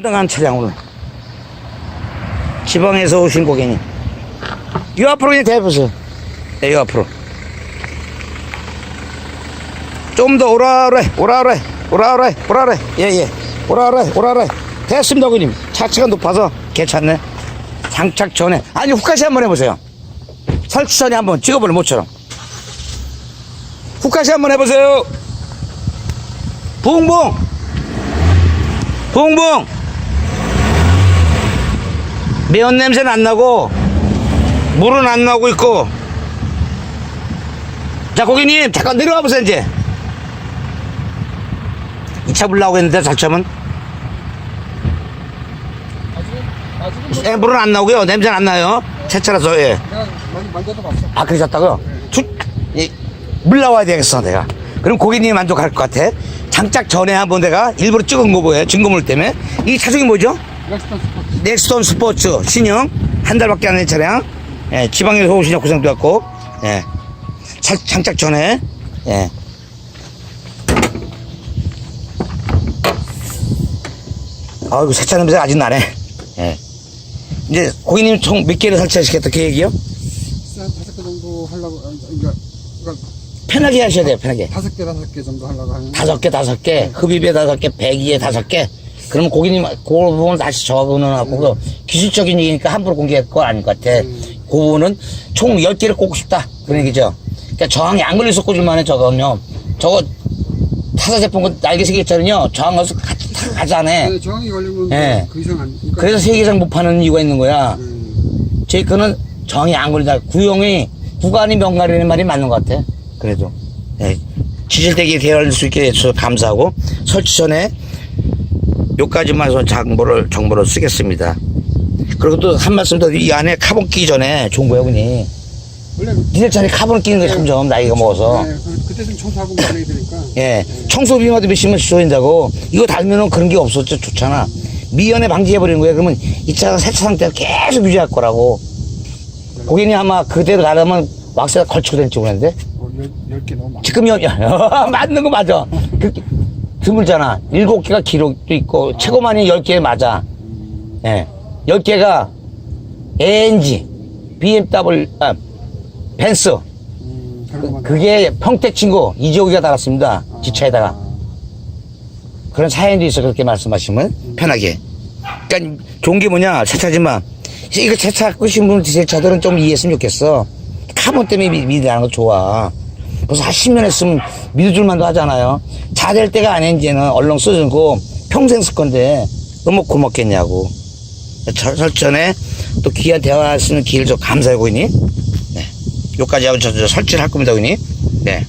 등한 차량 오늘 지방에서 오신 고객님. 이 앞으로 그냥 대보세요. 네, 이 앞으로. 좀 더 오라래 오라래 오라래 오라래. 예예. 오라래 오라래. 됐습니다 고객님. 차체가 높아서 괜찮네. 장착 전에. 아니 후카시 한번 해보세요. 설치 전에 한번 찍어볼래 모처럼. 후카시 한번 해보세요. 붕붕! 붕붕 매운 냄새는 안 나고 물은 안 나오고 있고. 자 고객님 잠깐 내려와 보세요 이제. 이차 불나오고 했는데 자체면? 아직은 예, 물은 안 나오고요. 냄새는 안 나요. 새 차라서 예. 아 그러셨다고요? 주, 이, 물 나와야 되겠어 내가. 그럼 고객님이 만족할 것 같아. 장착 전에 한번 내가 일부러 찍은 거 보여요? 증거물 때문에? 이 차종이 뭐죠? 스포츠. 넥스톤 스포츠 신형 한 달밖에 안 된 차량 예, 지방에서 오시냐 고생도 했고 예. 차- 장착 전에 예. 아이고 세차 냄새 아직 나네 예. 이제 고객님 총 몇 개를 설치하시겠다 계획이요? 한 다섯 개 정도 하려고, 아, 그러니까, 그러니까 편하게 하셔야 돼요 편하게 다섯 개, 다섯 개 정도 하려고 하는. 다섯 개 다섯 개 흡입에 다섯 개 배기에 다섯 개 그러면 고객님 그 부분 다시 적어놓고 그 기술적인 얘기니까 함부로 공개할 거 아닐 것 같아. 그 부분은 총 10개를 꽂고 싶다. 그런 얘기죠. 그러니까 저항이 안 걸려서 꽂을만 해 저거는요. 저거 타사 제품 그 날개 세 개짜리는요 저항 가서 같이 다 가잖아. 네, 저항이 걸리면 예. 그 이상 안. 그러니까, 그래서 세계상 못 파는 이유가 있는 거야. 음, 제 거는 저항이 안 걸린다. 구형이 구간이 명가리는 말이 맞는 것 같아. 그래도. 예. 지질대기 대할 수 있게 해주셔서 감사하고. 설치 전에 요까지만 해서 정보를 정보를 쓰겠습니다. 그리고 또 한 말씀 더 이 안에 카본 끼기 전에 좋은 거예요 그니 원래. 디젤 차에 카본을 끼는 게 점점 나이가 먹어서. 네, 그- 그때 좀 청소하고 많이 되니까. 예, 청소 비마도 몇십만 쏘인다고. 이거 달면은 그런 게 없었죠. 좋잖아. 미연에 방지해버리는 거야 그러면 이 차가 세차 상태를 계속 유지할 거라고. 고객님 아마 그대로 가려면 왁스가 걸치고 다닐지 모르는데. 뭐 열, 열개 너무 많아. 지금 여, 야, 맞는 거 맞아. 그, 드물잖아. 일곱 개가 기록도 있고 최고만이 열 개 맞아. 예, 열 개가 ANG BMW 아, 벤스 음, 그런 것만. 그게 평택 친구 이재호기가 달았습니다. 지차에다가. 그런 사연도 있어 그렇게 말씀하시면. 편하게. 그러니까 좋은 게 뭐냐 세차지만. 이거 세차 끄신 분 디젤 차들은 좀 이해했으면 좋겠어. 카본 때문에 미- 미드라는 거 좋아 벌써 한 10년 했으면 믿어줄만도 하잖아요. 잘 될 때가 아닌 이제는 얼렁 써주고 평생 쓸 건데 너무 고맙겠냐고. 설- 설전에 또 귀한 대화할 수 있는 기회를 좀 감사해 고객님 네. 요까지 하고 저, 저 설치를 할 겁니다 고객님 네